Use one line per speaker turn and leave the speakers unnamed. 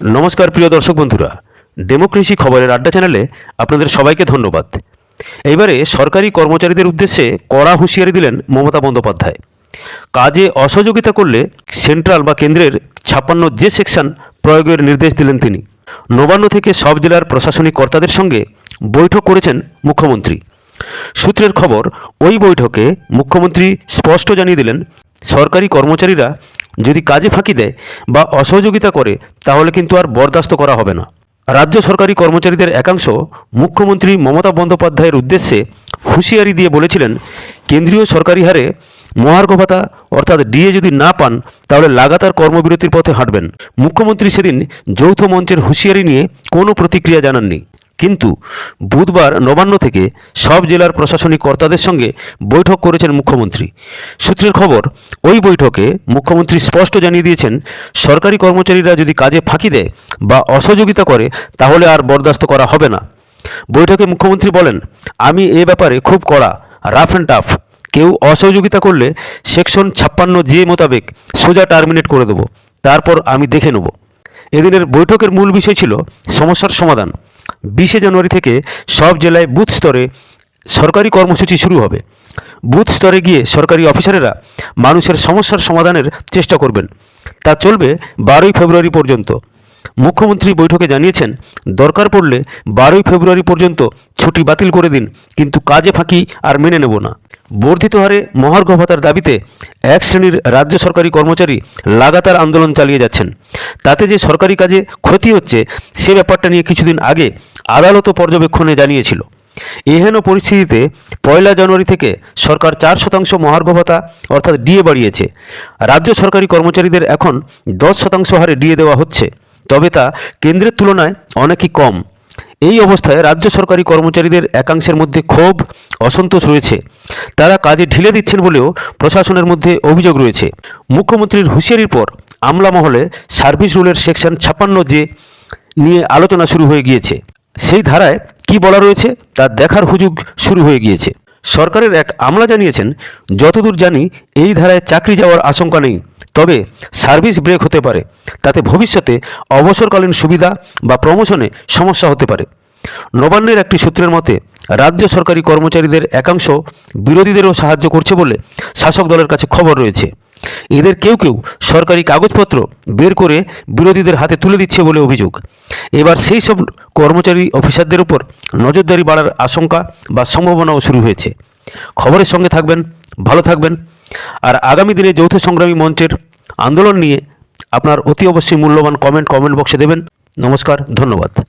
নমস্কার প্রিয় দর্শক বন্ধুরা, ডেমোক্রেসি খবরের আড্ডা চ্যানেলে আপনাদের সবাইকে ধন্যবাদ। এইবারে সরকারি কর্মচারীদের উদ্দেশ্যে কড়া হুঁশিয়ারি দিলেন মমতা বন্দ্যোপাধ্যায়। কাজে অসহযোগিতা করলে সেন্ট্রাল বা কেন্দ্রের ছাপ্পান্ন যে সেকশন প্রয়োগের নির্দেশ দিলেন তিনি। নবান্ন থেকে সব জেলার প্রশাসনিক কর্তাদের সঙ্গে বৈঠক করেছেন মুখ্যমন্ত্রী। সূত্রের খবর, ওই বৈঠকে মুখ্যমন্ত্রী স্পষ্ট জানিয়ে দিলেন, সরকারি কর্মচারীরা যদি কাজে ফাঁকি দেয় বা অসহযোগিতা করে, তাহলে কিন্তু আর বরদাস্ত করা হবে না। রাজ্য সরকারি কর্মচারীদের একাংশ মুখ্যমন্ত্রী মমতা বন্দ্যোপাধ্যায়ের উদ্দেশ্যে হুঁশিয়ারি দিয়ে বলেছিলেন, কেন্দ্রীয় সরকারি হারে মহার্ঘ ভাতা অর্থাৎ ডিএ যদি না পান, তাহলে লাগাতার কর্মবিরতির পথে হাঁটবেন। মুখ্যমন্ত্রী সেদিন যৌথ মঞ্চের হুঁশিয়ারি নিয়ে কোনো প্রতিক্রিয়া জানাননি। কিন্তু বুধবার নবান্ন থেকে সব জেলার প্রশাসনিক কর্তাদের সঙ্গে বৈঠক করেছেন মুখ্যমন্ত্রী। সূত্রের খবর, ওই বৈঠকে মুখ্যমন্ত্রী স্পষ্ট জানিয়ে দিয়েছেন, সরকারি কর্মচারীরা যদি কাজে ফাঁকি দেয় বা অসহযোগিতা করে, তাহলে আর বরদাস্ত করা হবে না। বৈঠকে মুখ্যমন্ত্রী বলেন, আমি এ ব্যাপারে খুব কড়া, রাফ অ্যান্ড টাফ। কেউ অসহযোগিতা করলে সেকশন ছাপ্পান্ন যে মোতাবেক সোজা টার্মিনেট করে দেবো। তারপর আমি দেখে নেব। এদিনের বৈঠকের মূল বিষয় ছিল সমস্যার সমাধান। বিশে জানুয়ারি থেকে সব জেলায় বুথ স্তরে সরকারি কর্মসূচি শুরু হবে। বুথ স্তরে গিয়ে সরকারি অফিসারেরা মানুষের সমস্যার সমাধানের চেষ্টা করবেন। তা চলবে বারোই ফেব্রুয়ারি পর্যন্ত। মুখ্যমন্ত্রী বৈঠকে জানিয়েছেন, দরকার পড়লে বারোই ফেব্রুয়ারি পর্যন্ত ছুটি বাতিল করে দিন, কিন্তু কাজে ফাঁকি আর মেনে নেব না। বর্ধিত হারে মহার্ঘ ভাতার দাবিতে এক শ্রেণির রাজ্য সরকারি কর্মচারী লাগাতার আন্দোলন চালিয়ে যাচ্ছেন। তাতে যে সরকারি কাজে ক্ষতি হচ্ছে, সে ব্যাপারটা নিয়ে কিছুদিন আগে আদালত পর্যবেক্ষণে জানিয়েছিল। এহেন পরিস্থিতিতে পয়লা জানুয়ারি থেকে সরকার চার শতাংশ মহার্ঘ ভাতা অর্থাৎ ডিএ বাড়িয়েছে। রাজ্য সরকারি কর্মচারীদের এখন দশ শতাংশ হারে ডিএ দেওয়া হচ্ছে। তবে তা কেন্দ্রের তুলনায় অনেকই কম। এই অবস্থায় রাজ্য সরকারি কর্মচারীদের একাংশের মধ্যে ক্ষোভ, অসন্তোষ রয়েছে। তারা কাজে ঢিলে দিচ্ছেন বলেও প্রশাসনের মধ্যে অভিযোগ রয়েছে। মুখ্যমন্ত্রীর হুঁশিয়ারির পর আমলা মহলে সার্ভিস রুলের সেকশন ছাপান্ন যে নিয়ে আলোচনা শুরু হয়ে গিয়েছে। সেই ধারায় কি বলা রয়েছে তা দেখার হুজুগ শুরু হয়ে গিয়েছে। সরকারের এক আমলা জানিয়েছেন, যতদূর জানি, এই ধারায় চাকরি যাওয়ার আশঙ্কা নেই। তবে সার্ভিস ব্রেক হতে পারে। তাতে ভবিষ্যতে অবসরকালীন সুবিধা বা প্রমোশনে সমস্যা হতে পারে। নবান্নের একটি সূত্রের মতে, রাজ্য সরকারি কর্মচারীদের একাংশ বিরোধীদেরও সাহায্য করছে বলে শাসক দলের কাছে খবর রয়েছে। এদের কেউ কেউ সরকারি কাগজপত্র বের করে বিরোধীদের হাতে তুলে দিচ্ছে বলে অভিযোগ। এবার সেই সব কর্মচারী অফিসারদের উপর নজরদারি বাড়ার আশঙ্কা বা সম্ভাবনাও শুরু হয়েছে। খবরের সঙ্গে থাকবেন, ভালো থাকবেন। আর আগামী দিনে যৌথ সংগ্রামী মঞ্চের আন্দোলন নিয়ে আপনার অতি অবশ্যই মূল্যবান কমেন্ট কমেন্ট বক্সে দেবেন। নমস্কার, ধন্যবাদ।